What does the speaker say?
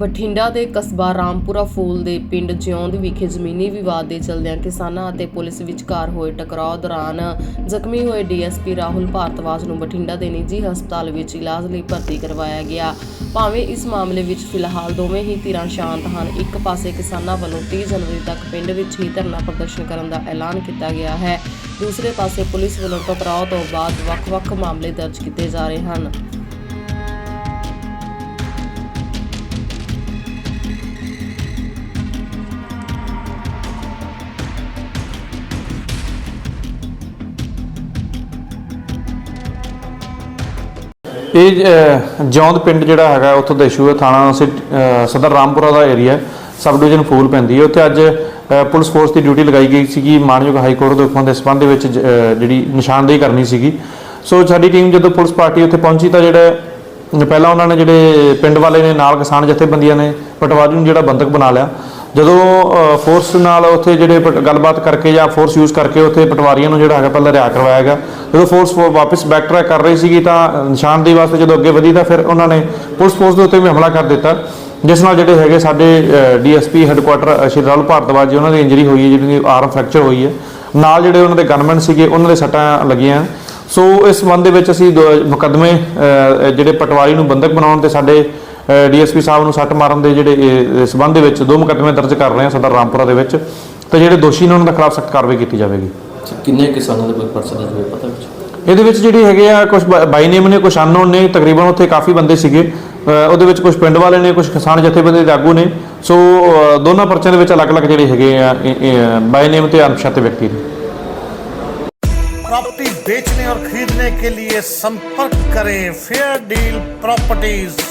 ਬਠਿੰਡਾ ਦੇ ਕਸਬਾ ਰਾਮਪੁਰਾ ਫੂਲ ਦੇ ਪਿੰਡ ਜਿਉਂਦ ਵਿਖੇ ਜ਼ਮੀਨੀ ਵਿਵਾਦ ਦੇ ਚਲਦਿਆਂ ਕਿਸਾਨਾਂ ਅਤੇ ਪੁਲਿਸ ਵਿਚਕਾਰ ਹੋਏ ਟਕਰਾਅ ਦੌਰਾਨ ਜ਼ਖਮੀ ਹੋਏ ਡੀਐਸਪੀ ਰਾਹੁਲ ਭਾਰਤਵਾਜ ਨੂੰ ਬਠਿੰਡਾ ਦੇ ਨਿੱਜੀ ਹਸਪਤਾਲ ਵਿੱਚ ਇਲਾਜ ਲਈ ਭਰਤੀ ਕਰਵਾਇਆ ਗਿਆ। ਭਾਵੇਂ ਇਸ ਮਾਮਲੇ ਵਿੱਚ ਫਿਲਹਾਲ ਦੋਵੇਂ ਹੀ ਧਿਰਾਂ ਸ਼ਾਂਤ ਹਨ, ਇੱਕ ਪਾਸੇ ਕਿਸਾਨਾਂ ਵੱਲੋਂ 30 ਜਨਵਰੀ ਤੱਕ ਪਿੰਡ ਵਿੱਚ ਹੀ ਧਰਨਾ ਪ੍ਰਦਰਸ਼ਨ ਕਰਨ ਦਾ ਐਲਾਨ ਕੀਤਾ ਗਿਆ ਹੈ, ਦੂਸਰੇ ਪਾਸੇ ਪੁਲਿਸ ਵੱਲੋਂ ਟਕਰਾਅ ਤੋਂ ਬਾਅਦ ਵੱਖ-ਵੱਖ ਮਾਮਲੇ ਦਰਜ ਕੀਤੇ ਜਾ ਰਹੇ ਹਨ। ਇਹ ਅਹ, ਜੌਂਦ ਪਿੰਡ ਜਿਹੜਾ ਹੈਗਾ ਉੱਥੋਂ ਦਾ ਇਸ਼ੂ ਹੈ ਥਾਣਾ ਸਿਟ- ਅਹ, ਸਦਰ ਰਾਮਪੁਰਾ ਦਾ ਏਰੀਆ ਸਬ ਡਿਵੀਜ਼ਨ ਫੂਲ ਪੈਂਦੀ ਹੈ। ਉੱਥੇ ਅੱਜ ਪੁਲਿਸ ਫੋਰਸ ਦੀ ਡਿਊਟੀ ਲਗਾਈ ਗਈ ਸੀਗੀ। ਮਾਨਯੋਗ ਹਾਈ ਕੋਰਟ ਦੇ ਹੁਕਮਾਂ ਦੇ ਸਬੰਧ ਵਿੱਚ ਜਿਹੜੀ ਨਿਸ਼ਾਨਦੇਹੀ ਕਰਨੀ ਸੀਗੀ। ਸੋ ਸਾਡੀ ਟੀਮ ਜਦੋਂ ਪੁਲਿਸ ਪਾਰਟੀ ਉੱਥੇ ਪਹੁੰਚੀ ਤਾਂ ਜਿਹੜਾ ਪਹਿਲਾਂ ਉਹਨਾਂ ਨੇ ਜਿਹੜੇ ਪਿੰਡ ਵਾਲੇ ਨੇ ਨਾਲ ਕਿਸਾਨ ਜਥੇਬੰਦੀਆਂ ਨੇ ਪਟਵਾਰੀ ਨੂੰ ਜਿਹੜਾ ਬੰਦਕ ਬਣਾ ਲਿਆ। ਜਦੋਂ ਫੋਰਸ ਨਾਲ ਉੱਥੇ ਜਿਹੜੇ ਪਟ- ਗੱਲਬਾਤ ਕਰਕੇ ਜਾਂ ਫੋਰਸ ਯੂਜ਼ ਕਰਕੇ ਉੱਥੇ ਪਟਵਾਰੀਆਂ ਨੂੰ ਜਿਹੜਾ ਹੈਗਾ ਪਹਿਲਾਂ ਰਿਆ ਕਰਵਾਇਆ ਗਿਆ। ਜਦੋਂ ਫੋਰਸ ਵਾਪਸ ਬੈਕ ਟਰੈਕ ਕਰ ਰਹੀ ਸੀਗੀ ਤਾਂ ਅ, ਨਿਸ਼ਾਨਦੇਹੀ ਵਾਸਤੇ ਜਦੋਂ ਅੱਗੇ ਵਧੀ ਤਾਂ ਫਿਰ ਉਹਨਾਂ ਨੇ ਪੁਲਿਸ ਫੋਰਸ ਦੇ ਉੱਤੇ ਵੀ ਹਮਲਾ ਕਰ ਦਿੱਤਾ। ਜਿਸ ਨਾਲ ਜਿਹੜੇ ਹੈਗੇ ਸਾਡੇ ਡੀਐਸਪੀ ਹੈੱਡਕੁਆਟਰ ਸ਼੍ਰੀ ਰਾਹੁਲ ਭਾਰਤਵਾਜ ਜੀ ਉਹਨਾਂ ਦੀ ਇੰਜਰੀ ਹੋਈ ਹੈ ਜਿਹੜੀ ਆਰਮ ਫ੍ਰੈਕਚਰ ਹੋਈ ਹੈ। ਨਾਲ ਜਿਹੜੇ ਉਹਨਾਂ ਦੇ ਗਨਮੈਨ ਸੀਗੇ ਉਹਨਾਂ ਦੇ ਸੱਟਾਂ ਲੱਗੀਆਂ ਸੋ ਇਸ ਸੰਬੰਧ ਦੇ ਵਿੱਚ ਅਸੀਂ ਦੋ ਮੁਕੱਦਮੇ ਜਿਹੜੇ ਪਟਵਾਰੀ ਨੂੰ ਬੰਦਕ ਬਣਾਉਣ ਤੇ ਸਾਡੇ ਡੀਐਸਪੀ ਸਾਹਿਬ ਨੂੰ ਸੱਟ ਮਾਰਨ ਦੇ ਜਿਹੜੇ ਇਹ- ਇਸ ਸੰਬੰਧ ਦੇ ਵਿੱਚ ਦੋ ਮੁਕੱਦਮੇ ਦਰਜ ਕਰ ਰਹੇ ਹਾਂ ਸਦਰ ਰਾਮਪੁਰਾ ਦੇ ਵਿੱਚ ਤੇ ਜਿਹੜੇ ਦੋਸ਼ੀ ਨੇ ਉਹਨਾਂ ਦੇ ਖਿਲਾਫ ਸਖਤ ਕਾਰਵਾਈ ਕੀਤੀ ਜਾਵੇਗੀ ਅੱਛਾ, ਕਿੰਨੇ ਕਿਸਾਨਾਂ ਦੇ ਕੋਈ ਪਰਸੈਂਟੇਜ ਹੋਵੇ ਪਤਾ ਵਿੱਚ ਇਹਦੇ ਵਿੱਚ ਜਿਹੜੀ ਹੈਗੇ ਆ ਕੁਝ ਬਾਈ ਨੇਮ ਨੇ ਕੁਝ ਅਨਨੋਨ ਨੇ ਤਕਰੀਬਨ ਉੱਥੇ ਕਾਫੀ ਬੰਦੇ ਸੀਗੇ ਅ, ਉਹਦੇ ਵਿੱਚ ਕੁਝ ਪਿੰਡ ਵਾਲੇ ਨੇ ਕੁਝ ਕਿਸਾਨ ਜਥੇਬੰਦੀ ਦੇ ਆਗੂ ਨੇ ਸੋ ਅ, ਦੋਨਾਂ ਪਰਚਿਆਂ ਦੇ ਵਿੱਚ ਅਲੱਗ-ਅਲੱਗ ਜਿਹੜੇ ਹੈਗੇ ਆ ਬਾਈ ਨੇਮ ਤੇ ਅਣਪਛਾਤੇ ਵਿਅਕਤੀ ਨੇ प्रॉपर्टी बेचने और खरीदने के लिए संपर्क करें फेयर डील प्रॉपर्टीज